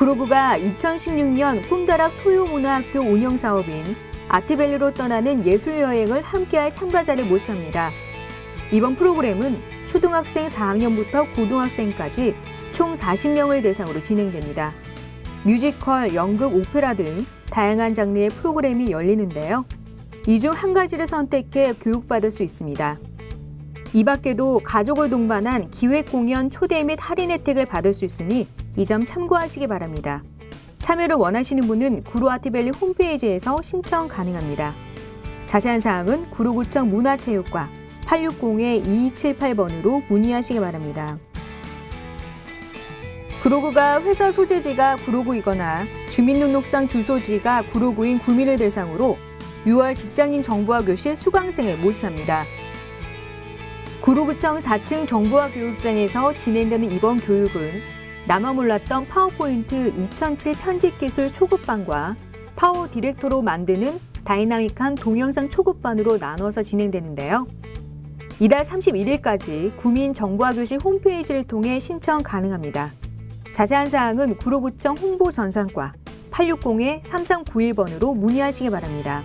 구로구가 2016년 꿈다락 토요문화학교 운영 사업인 아트밸리로 떠나는 예술여행을 함께할 참가자를 모십니다. 이번 프로그램은 초등학생 4학년부터 고등학생까지 총 40명을 대상으로 진행됩니다. 뮤지컬, 연극, 오페라 등 다양한 장르의 프로그램이 열리는데요. 이 중 한 가지를 선택해 교육받을 수 있습니다. 이 밖에도 가족을 동반한 기획 공연 초대 및 할인 혜택을 받을 수 있으니 이 점 참고하시기 바랍니다. 참여를 원하시는 분은 구로아트밸리 홈페이지에서 신청 가능합니다. 자세한 사항은 구로구청 문화체육과 860-2278번으로 문의하시기 바랍니다. 구로구가 회사 소재지가 구로구이거나 주민등록상 주소지가 구로구인 구민을 대상으로 6월 직장인 정보화 교실 수강생을 모집합니다. 구로구청 4층 정보화 교육장에서 진행되는 이번 교육은 나만 몰랐던 파워포인트 2007 편집 기술 초급반과 파워 디렉터로 만드는 다이나믹한 동영상 초급반으로 나눠서 진행되는데요. 이달 31일까지 구민정보화교실 홈페이지를 통해 신청 가능합니다. 자세한 사항은 구로구청 홍보전산과 860-3391번으로 문의하시기 바랍니다.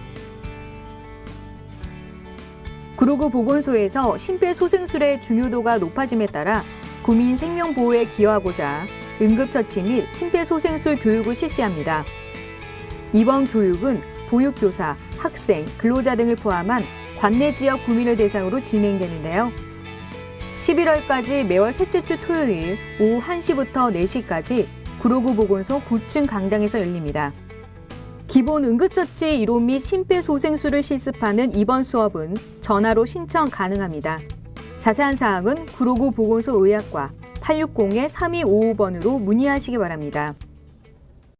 구로구 보건소에서 심폐소생술의 중요도가 높아짐에 따라 구민 생명 보호에 기여하고자 응급처치 및 심폐소생술 교육을 실시합니다. 이번 교육은 보육교사, 학생, 근로자 등을 포함한 관내 지역 구민을 대상으로 진행되는데요. 11월까지 매월 셋째 주 토요일 오후 1시부터 4시까지 구로구 보건소 9층 강당에서 열립니다. 기본 응급처치 이론 및 심폐소생술을 실습하는 이번 수업은 전화로 신청 가능합니다. 자세한 사항은 구로구 보건소 의학과 860-3255번으로 문의하시기 바랍니다.